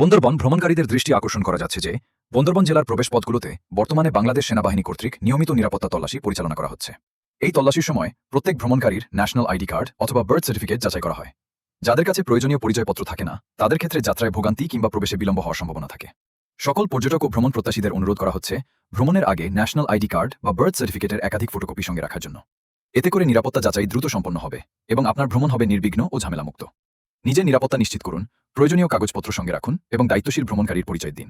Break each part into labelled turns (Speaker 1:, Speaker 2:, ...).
Speaker 1: বন্দরবন ভ্রমণকারীদের দৃষ্টি আকর্ষণ করা যাচ্ছে যে, বন্দরবন জেলার প্রবেশপথগুলোতে বর্তমানে বাংলাদেশ সেনাবাহিনী কর্তৃক নিয়মিত নিরাপত্তা তল্লাশি পরিচালনা করা হচ্ছে। এই তল্লাশির সময় প্রত্যেক ভ্রমণকারীর ন্যাশনাল আইডি কার্ড অথবা বার্থ সার্টিফিকেট যাচাই করা হয়। যাদের কাছে প্রয়োজনীয় পরিচয়পত্র থাকে না, তাদের ক্ষেত্রে যাত্রায় ভোগান্তি কিংবা প্রবেশে বিলম্ব হওয়ার সম্ভাবনা থাকে। সকল পর্যটক ও ভ্রমণ প্রত্যাশীদের অনুরোধ করা হচ্ছে ভ্রমণের আগে ন্যাশনাল আইডি কার্ড বা বার্থ সার্টিফিকেটের একাধিক ফটোকপি সঙ্গে রাখার জন্য। এতে করে নিরাপত্তা যাচাই দ্রুত সম্পন্ন হবে এবং আপনার ভ্রমণ হবে নির্বিঘ্ন ও ঝামেলামুক্ত। নিজের নিরাপত্তা নিশ্চিত করুন, প্রয়োজনীয় কাগজপত্র সঙ্গে রাখুন এবং দায়িত্বশীল ভ্রমণকারীর পরিচয় দিন।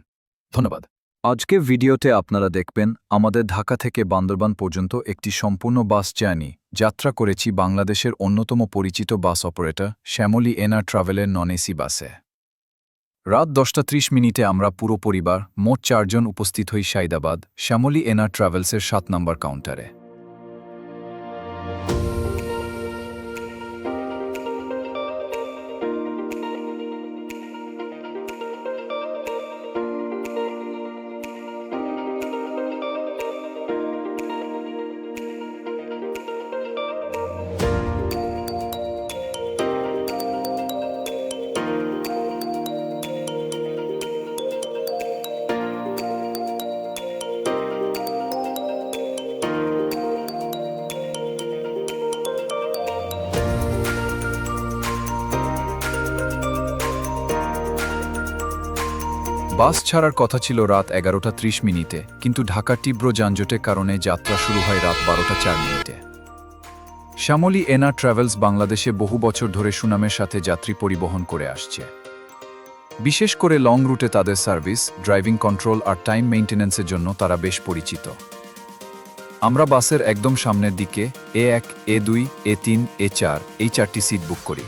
Speaker 1: ধন্যবাদ।
Speaker 2: আজকে ভিডিওতে আপনারা দেখবেন, আমাদের ঢাকা থেকে বান্দরবান পর্যন্ত একটি সম্পূর্ণ বাস জার্নি। যাত্রা করেছি বাংলাদেশের অন্যতম পরিচিত বাস অপারেটর শ্যামলী এনার ট্রাভেলের নন এসি বাসে। রাত দশটা ত্রিশ মিনিটে আমরা পুরো পরিবার, মোট চারজন উপস্থিত হই সাইদাবাদ, শ্যামলী এনার ট্রাভেলসের সাত নম্বর কাউন্টারে। বাস ছাড়ার কথা ছিল রাত এগারোটা ত্রিশ মিনিটে, কিন্তু ঢাকার তীব্র যানজটের কারণে যাত্রা শুরু হয় রাত বারোটা চার মিনিটে। শ্যামলী এনা ট্রাভেলস বাংলাদেশে বহু বছর ধরে সুনামের সাথে যাত্রী পরিবহন করে আসছে। বিশেষ করে লং রুটে তাদের সার্ভিস, ড্রাইভিং কন্ট্রোল আর টাইম মেইনটেন্যান্সের জন্য তারা বেশ পরিচিত। আমরা বাসের একদম সামনের দিকে, এ এক, এ দুই, এ তিন, এ চার, এই চারটি সিট বুক করি।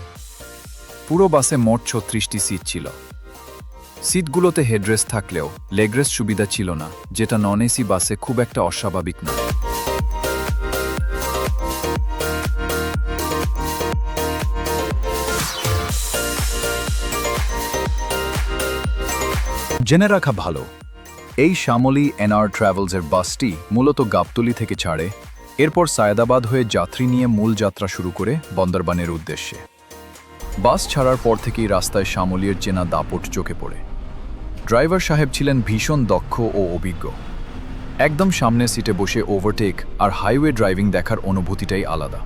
Speaker 2: পুরো বাসে মোট ছত্রিশটি সিট ছিল। সিটগুলোতে হেডরেস্ট থাকলেও লেগরেস্ট সুবিধা ছিল না, যেটা নন এসি বাসে খুব একটা অস্বাভাবিক নয় জেনে রাখা ভালো, এই শ্যামলী এনআর ট্রাভেলসের বাসটি মূলত গাবতলি থেকে ছাড়ে, এরপর সায়দাবাদ হয়ে যাত্রী নিয়ে মূল যাত্রা শুরু করে বন্দরবানের উদ্দেশ্যে। বাস ছাড়ার পর থেকেই রাস্তায় শ্যামলীর চেনা দাপট চোখে পড়ে। ড্রাইভার সাহেব ছিলেন ভীষণ দক্ষ ও অভিজ্ঞ। একদম সামনের সিটে বসে ওভারটেক আর হাইওয়ে ড্রাইভিং দেখার অনুভূতিটাই আলাদা।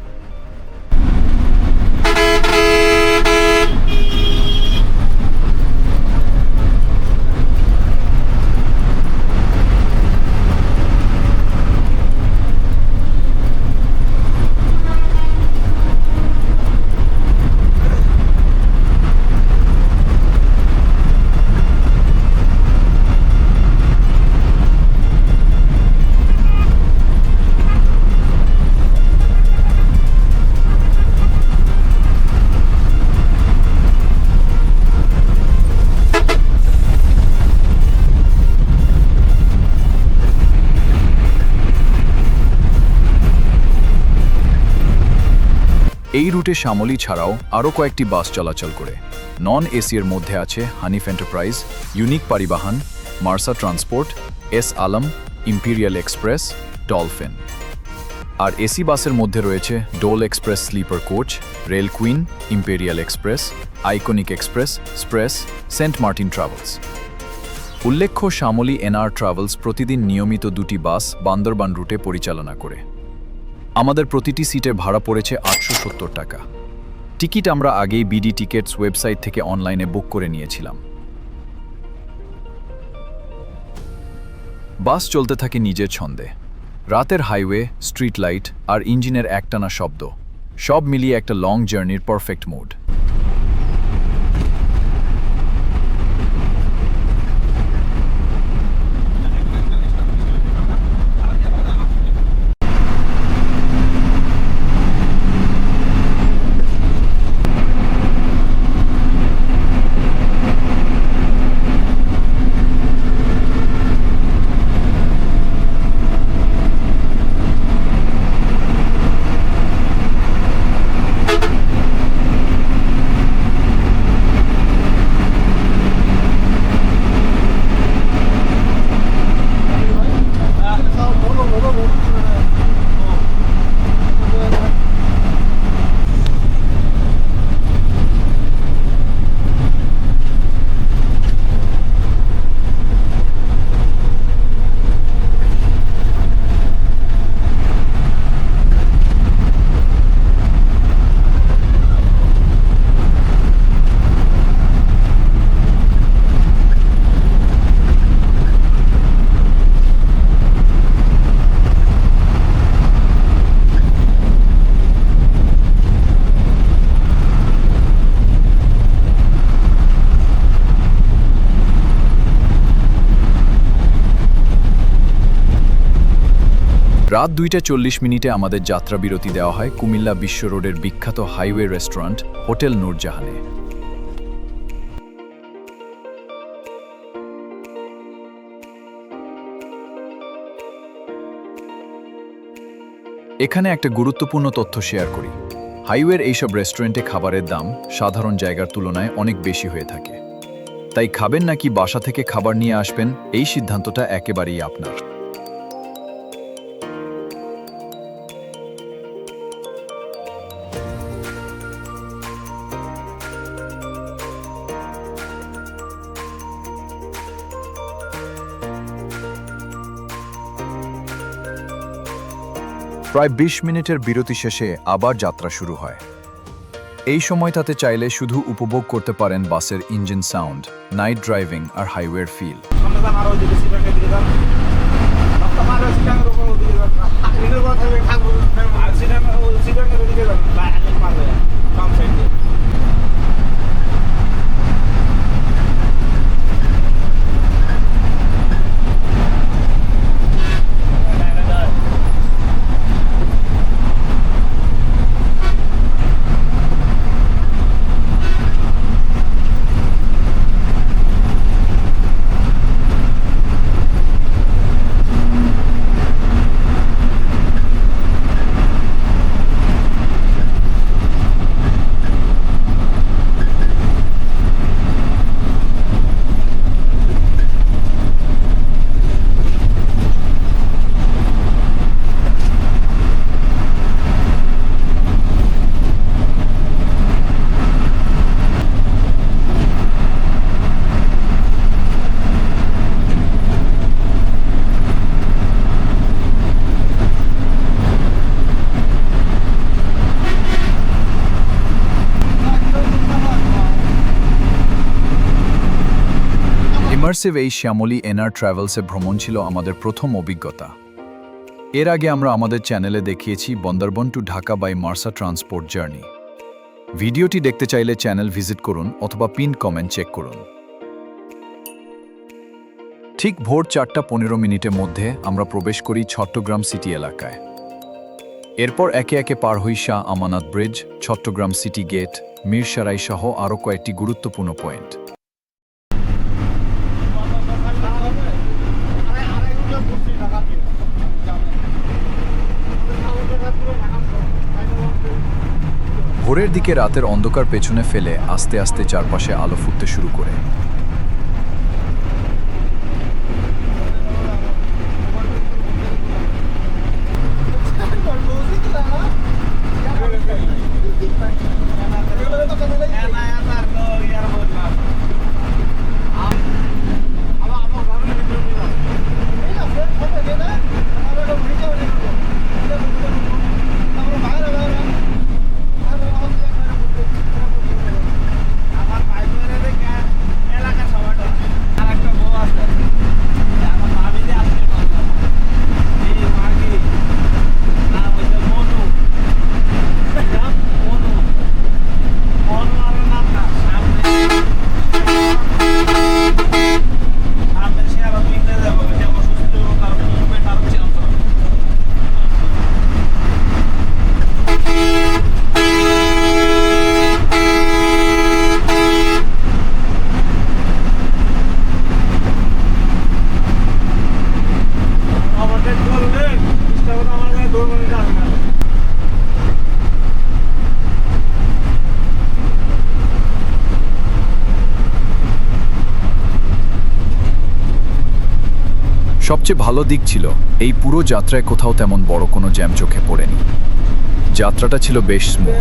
Speaker 2: এই রুটে শ্যামলী ছাড়াও আরও কয়েকটি বাস চলাচল করে। নন এসি এর মধ্যে আছে Hanif Enterprise, Unique Paribahan, Marsa Transport, S Alam, Imperial Express, Dolphin. আর এসি বাসের মধ্যে রয়েছে ডোল express sleeper coach, Rail Queen, Imperial Express, Iconic Express, স্প্রেস, Saint Martin travels. উল্লেখ্য, শ্যামলী এনআর ট্রাভেলস প্রতিদিন নিয়মিত দুটি বাস বান্দরবান রুটে পরিচালনা করে। আমাদের প্রতিটি সিটে ভাড়া পড়েছে আটশো সত্তর টাকা। টিকিট আমরা আগেই বিডি টিকেটস ওয়েবসাইট থেকে অনলাইনে বুক করে নিয়েছিলাম। বাস চলতে থাকে নিজের ছন্দে। রাতের হাইওয়ে, স্ট্রিট লাইট আর ইঞ্জিনের একটানা শব্দ। সব মিলিয়ে একটা লং জার্নির পারফেক্ট মুড। রাত দুইটা চল্লিশ মিনিটে আমাদের যাত্রা বিরতি দেওয়া হয় কুমিল্লা বিশ্ব রোডের বিখ্যাত হাইওয়ে রেস্টুরেন্ট হোটেল নূরজাহানে। এখানে একটা গুরুত্বপূর্ণ তথ্য শেয়ার করি। হাইওয়ের এইসব রেস্টুরেন্টে খাবারের দাম সাধারণ জায়গার তুলনায় অনেক বেশি হয়ে থাকে। তাই খাবেন নাকি বাসা থেকে খাবার নিয়ে আসবেন, এই সিদ্ধান্তটা একেবারেই আপনার। প্রায় ২০ মিনিটের বিরতি শেষে আবার যাত্রা শুরু হয়। এই সময় তাতে চাইলে শুধু উপভোগ করতে পারেন বাসের ইঞ্জিন সাউন্ড, নাইট ড্রাইভিং আর হাইওয়ের ফিল
Speaker 3: সামনে যান আরও ওইদিকে সিটাকে দিকে যান রাস্তা পার হয়ে সিটাঙ্গের উপর ওদিকে যান মিটার পর থাকবে খাব আর সিটাঙ্গ সিটাঙ্গের ওদিকে যান বা আগে পার হয়ে বাম সাইড দিয়ে
Speaker 2: ইমার্সিভ এই শ্যামলী এনআর ট্রাভেলসে ভ্রমণ ছিল আমাদের প্রথম অভিজ্ঞতা। এর আগে আমরা আমাদের চ্যানেলে দেখিয়েছি Bandarban to Dhaka by Marsa Transport journey. ভিডিওটি দেখতে চাইলে চ্যানেল ভিজিট করুন অথবা পিন কমেন্ট চেক করুন। ঠিক ভোর চারটা পনেরো মিনিটের মধ্যে আমরা প্রবেশ করি চট্টগ্রাম সিটি এলাকায়। এরপর একে একে পার হই Shah Amanat bridge, Chattogram city gate, Mirsarai সহ আরও কয়েকটি গুরুত্বপূর্ণ পয়েন্ট। ভোরের দিকে রাতের অন্ধকার পেছনে ফেলে আস্তে আস্তে চারপাশে আলো ফুটতে শুরু করে। সবচেয়ে ভালো দিক ছিল, এই পুরো যাত্রায় কোথাও তেমন বড় কোনো জ্যাম চোখে পড়েনি। যাত্রাটা ছিল বেশ স্মুথ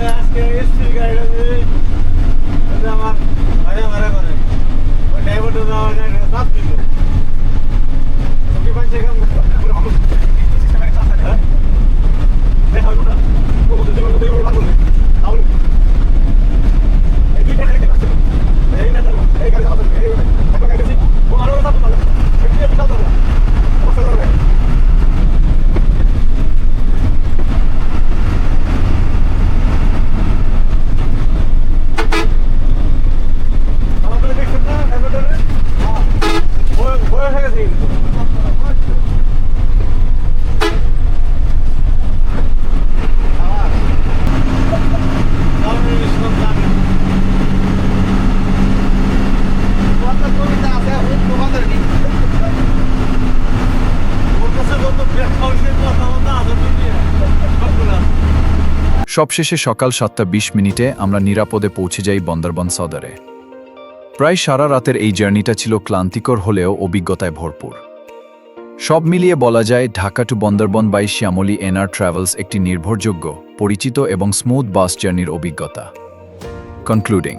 Speaker 2: সবশেষে সকাল সাতটা বিশ মিনিটে আমরা নিরাপদে পৌঁছে যাই বন্দরবন সদরে। প্রায় সারা রাতের এই জার্নিটা ছিল ক্লান্তিকর হলেও অভিজ্ঞতায় ভরপুর। সব মিলিয়ে বলা যায়, Dhaka to Bandarban by Shyamoli NR Travels একটি নির্ভরযোগ্য, পরিচিত এবং স্মুথ বাস জার্নির অভিজ্ঞতা। কনক্লুডিং